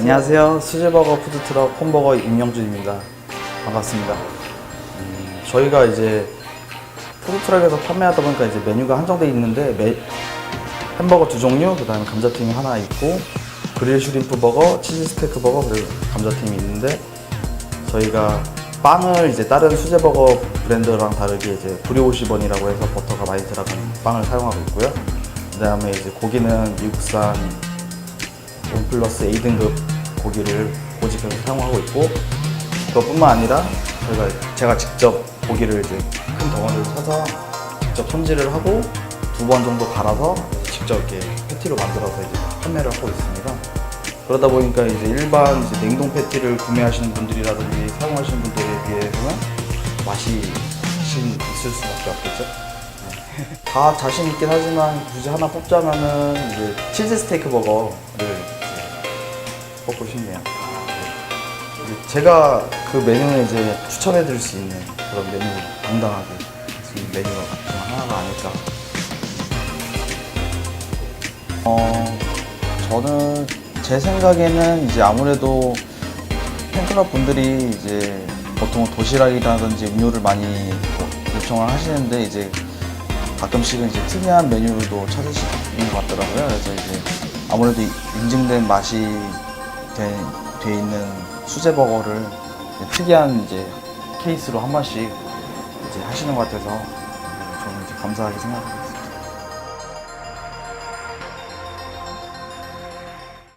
안녕하세요. 수제버거 푸드트럭 홈버거 임영준입니다. 반갑습니다. 음, 저희가 이제 푸드트럭에서 판매하다 보니까 이제 메뉴가 한정돼 있는데 메- 햄버거 두 종류, 그다음에 감자튀김 하나 있고 그릴 슈림프 버거, 치즈 스테이크 버거 그리고 감자튀김이 있는데 저희가 빵을 이제 다른 수제버거 브랜드랑 다르게 이제 브리오시번이라고 해서 버터가 많이 들어간 빵을 사용하고 있고요. 그다음에 이제 고기는 미국산 원 플러스 A등급 고기를 고집해서 사용하고 있고 그것뿐만 아니라 저희가 제가 직접 고기를 이제 큰 덩어리를 사서 직접 손질을 하고 두 번 정도 갈아서 직접 이렇게 패티로 만들어서 이제 판매를 하고 있습니다. 그러다 보니까 이제 일반 이제 냉동 패티를 구매하시는 분들이라든지 사용하시는 분들에 비해서는 맛이 신 있을 수밖에 없겠죠. 네. 다 자신 있긴 하지만 굳이 하나 뽑자면은 이제 치즈 스테이크 버거를 뽑고 싶네요. 네. 제가 그 메뉴에 이제 추천해 드릴 수 있는 그런 메뉴 당당하게 이 메뉴가 중 하나가 아닐까. 어, 저는 제 생각에는 이제 아무래도 팬클럽 분들이 이제 보통 도시락이라든지 음료를 많이 요청을 하시는데 이제 가끔씩은 이제 특이한 메뉴도 찾으시는 것 같더라고요. 그래서 이제 아무래도 인증된 맛이 돼, 돼 있는 수제 버거를 특이한 이제 케이스로 한 번씩 이제 하시는 것 같아서 저는 이제 감사하게 생각합니다.